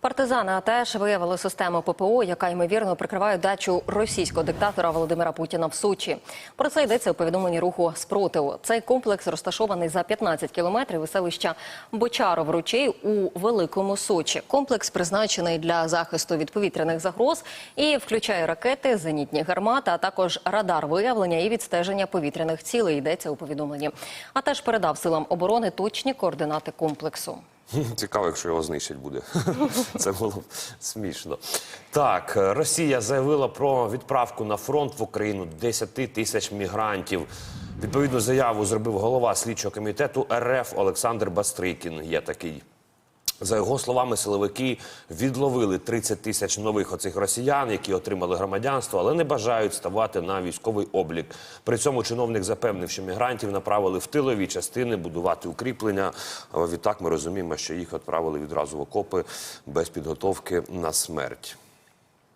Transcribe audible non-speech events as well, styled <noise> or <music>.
Партизани АТЕШ виявили систему ППО, яка ймовірно прикриває дачу російського диктатора Володимира Путіна в Сучі. Про це йдеться у повідомленні руху спротиву. Цей комплекс розташований за 15 кілометрів від селища Бочаров ручей у Великому Сочі. Комплекс призначений для захисту від повітряних загроз і включає ракети, зенітні гармати, а також радар виявлення і відстеження повітряних цілей. Йдеться у повідомленні. А теж передав силам оборони точні координати комплексу. Цікаво, якщо його знищать буде. <laughs> Це було смішно. Так, е, Росія заявила про відправку на фронт в Україну 10 тисяч мігрантів. Відповідну заяву зробив голова слідчого комітету РФ Олександр Бастрикін. Є такий. За його словами, силовики відловили 30 тисяч нових оцих росіян, які отримали громадянство, але не бажають ставати на військовий облік. При цьому чиновник запевнив, що мігрантів направили в тилові частини будувати укріплення. Відтак ми розуміємо, що їх відправили відразу в окопи без підготовки на смерть.